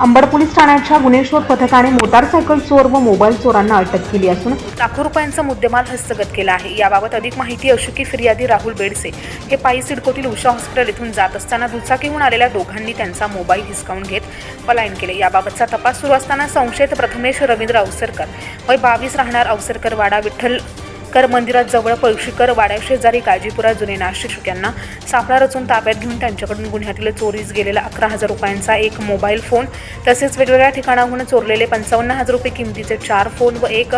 Ambad police ठाण्याच्या गुन्हे शोध पथकाने मोटारसायकल चोर व मोबाईल चोरांना अटक केली असून लाखो रुपयांचा मुद्देमाल हस्तगत केला आहे. याबाबत अधिक माहिती अशी की फिर्यादी राहुल बेडसे. हे पायी सिडकोतील उषा हॉस्पिटल येथून जात असताना दुचाकीहून आलेल्या दोघांनी त्यांचा मोबाईल हिसकावून घेत पलायन केले. याबाबतचा तपास सुरू असताना संशयित प्रथमेश रवींद्र अवसरकर. वय बावीस राहणार अवसरकर वाडा विठ्ठल कर मंदिरात जवळ पळशीकर वाड्या शेजारी काजीपुरा जुने नाशिक यांना सापळा रचून ताब्यात घेऊन त्यांच्याकडून गुन्ह्यातील चोरीस गेलेला अकरा हजार रुपयांचा एक मोबाईल फोन तसेच वेगवेगळ्या ठिकाणाहून चोरलेले पंचावन्न हजार रुपये किमतीचे चार फोन व एक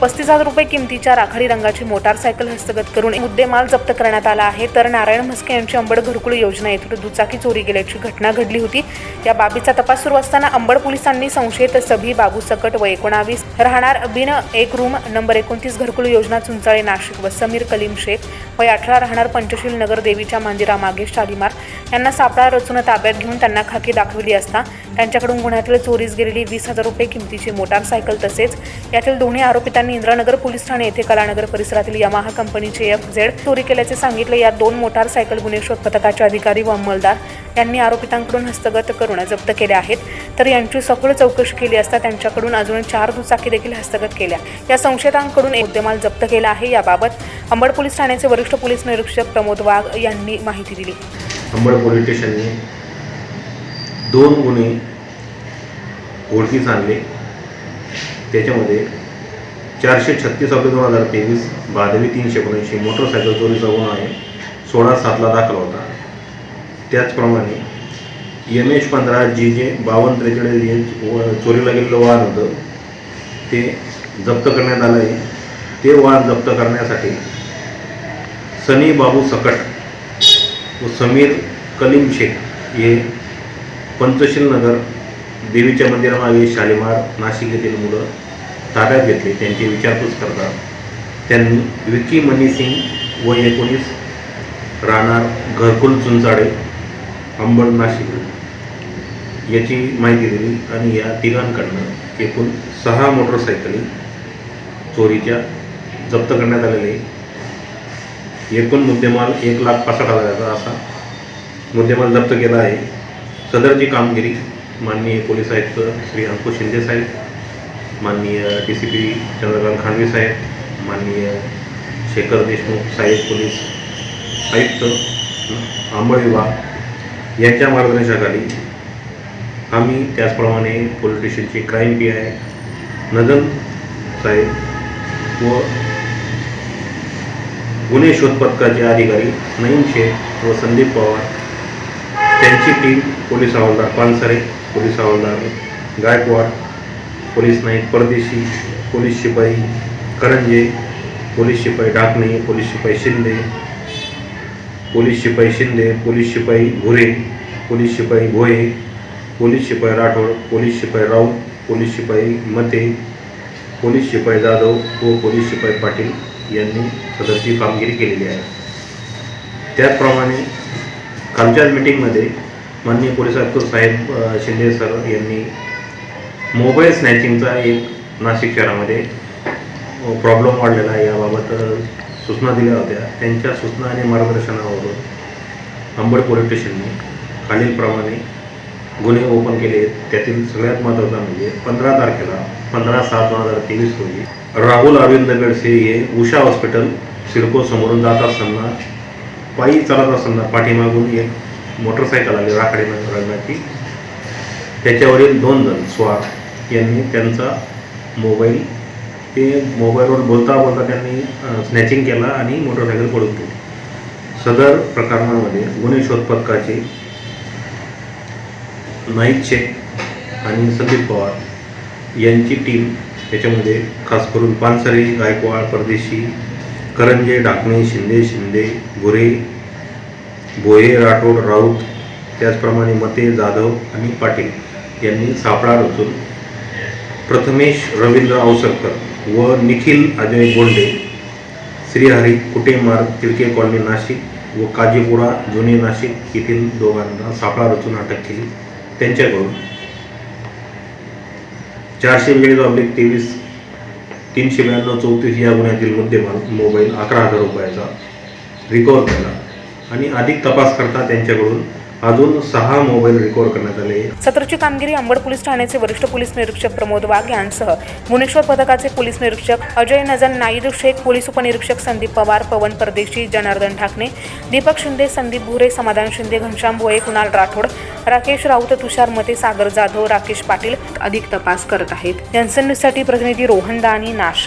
पस्तीस हजार रुपये किमतीच्या राखाडी रंगाची मोटारसायकल हस्तगत करून मुद्देमाल जप्त करण्यात आला आहे. तर नारायण म्हस्के यांची अंबड घरकुल योजना येथून दुचाकी चोरी गेल्याची घटना घडली होती. या बाबीचा तपास सुरू असताना अंबड पोलिसांनी संशयित सभी बाबू सकट व एकोणावीस राहणार बिन एक रूम नंबर एकोणतीस घरकुल योजना चुंचाळे नाशिक व समीर कलीम शेख वय अठरा राहणार पंचशील नगर देवीच्या मंदिरामागे शालिमार. यांना सापळा रचून ताब्यात घेऊन त्यांना खाकी दाखविली असता त्यांच्याकडून गुन्ह्यातील चोरीस गेलेली वीस हजार रुपये किमतीची मोटारसायकल तसेच यातील दोन्ही आरोपितांनी इंद्रानगर पोलीस ठाणे येथे कलानगर परिसरातील यमाहा कंपनीचे एफ झेड चोरी केल्याचे सांगितले. या दोन मोटारसायकल गुन्हे शोध पथकाचे अधिकारी व अंमलदार यांनी आरोपितांकडून हस्तगत करून जप्त केल्या आहेत. तर यांची सखोल चौकशी केली असता त्यांच्याकडून अजून चार दुचाकी देखील हस्तगत केल्या. या संशयितांकडून एक मुद्देमाल जप्त केला आहे. याबाबत अंबड पोलीस ठाण्याचे वरिष्ठ पोलीस निरीक्षक प्रमोद वाघ यांनी माहिती दिली. अंबड पोलीस स्टेशनने दोन गुन्हे ओळखीस आणले त्याच्यामध्ये चारशे छत्तीस अब्दे दोन हजार तेवीस बादवी तीनशे एकोणऐंशी मोटरसायकल चोरीचा गुन्हा आहे सोळा सातला दाखल होता. त्याचप्रमाणे एम एच पंधरा जी जे बावन्न त्रेचाळीस एच चोरीला गेलेलं वाहन होतं. ते जप्त करण्यात आलं आहे ते वाहन जप्त करण्यासाठी सनी बाबू सकट व समीर कलीम शेख हे पंचशील नगर देवीच्या मंदिरामागे शालिमार नाशिक येथील मुलं ताब्यात घेतले त्यांची विचारपूस करतात. त्यांनी विकी मनी सिंग व एकोणीस राहणार घरकुल चुंचाडे अंबड नाशिक. याची माहिती दिली आणि या तिघांकडनं एकूण सहा मोटरसायकली चोरीच्या जप्त करण्यात आलेले. एकूण मुद्देमाल एक लाख पासष्ट हजाराचा असा मुद्देमाल जप्त केला आहे. सदरची कामगिरी माननीय पोलीस आयुक्त श्री अंकुश शिंदे साहेब माननीय D C P Chandrakant Khanvi साहेब माननीय शेखर देशमुख साहेब पोलीस आयुक्त आंबळीवा यांच्या मार्गदर्शनाखाली आम्ही त्याचप्रमाणे पोलीस स्टेशनचे क्राईम पी आय नदन साहेब व गुन्हे शोध पथकाचे अधिकारी नईम शेख व संदीप पवार त्यांची टीम पोलीस हवालदार पानसरे पोलीस हवालदार गायकवाड पोलीस नाईक परदेशी पोलीस शिपाई करंजे पोलीस शिपाई डाकणे पोलीस शिपाई शिंदे पोलीस शिपाई शिंदे पोलीस शिपाई घुरे पोलीस शिपाई भोये पोलीस शिपाई राठोड पोलीस शिपाई राऊत पोलीस शिपाई मते पोलीस शिपाई जाधव व पोलीस शिपाई पाटील यांनी सदरची कामगिरी केलेली आहे त्याचप्रमाणे कालच्याच मिटिंगमध्ये माननीय पोलीस आयुक्त साहेब शिंदे सर यांनी मोबाईल स्नॅचिंगचा एक नाशिक शहरामध्ये प्रॉब्लेम वाढलेला आहे. याबाबत सूचना दिल्या होत्या. त्यांच्या सूचना आणि मार्गदर्शनावरून अंबड पोलीस स्टेशनने खालीलप्रमाणे गुन्हे ओपन केले आहेत. त्यातील सगळ्यात महत्त्वाचा म्हणजे पंधरा तारखेला पंधरा सात दोन हजार तेवीस रोजी राहुल अरविंद गडसे हे उषा हॉस्पिटल सिरको समोरून जात असताना पायी चालत असताना पाठीमागून एक मोटरसायकल आली. राखाडी रंगाची त्याच्यावरील दोन जण स्वार यांनी त्यांचा मोबाईल ते मोबाईलवर बोलता बोलता त्यांनी स्नॅचिंग केला आणि मोटरसायकल पळून गेली. सदर प्रकरणामध्ये गुन्हे शोध पथकाचे नाईक शेख आणि संदीप पवार यांची टीम त्याच्यामध्ये खास करून पानसरे गायकवाड परदेशी करंजे डाकणे शिंदे शिंदे गुरे भोये राठोड राऊत त्याचप्रमाणे मते जाधव आणि पाटील यांनी सापळा रचून प्रथमेश रवींद्र अवसरकर व निखिल अजय गोंडे श्रीहरी कुटेमार्ग तिळके कॉलनी नाशिक व काजीपुरा जुने नाशिक येथील दोघांना सापळा रचून अटक केली. त्यांच्याकडून चारशे बेचाळीस ऑब्लिक तेवीस तीनशे ब्याण्णव चौतीस या गुन्ह्यातील मुद्देमाल मोबाईल अकरा हजार रुपयाचा रिकवर केला आणि अधिक तपास करता त्यांच्याकडून अजून सहा मोबाईल रिकवर करण्यात आले. सदरची कामगिरी अंबड पोलीस ठाण्याचे वरिष्ठ पोलीस निरीक्षक प्रमोद वाघ यांसह भुवनेश्वर पथकाचे पोलीस निरीक्षक अजय नजन नाईद शेख पोलीस उपनिरीक्षक संदीप पवार पवन परदेशी जनार्दन ठाकणे दीपक शिंदे संदीप भुरे समाधान शिंदे घनश्याम भोये कुणाल राठोड राकेश राऊत तुषार मते सागर जाधव राकेश पाटील अधिक तपास करत आहेत. जनसन्यूजसाठी प्रतिनिधी रोहन दानी नाशिक.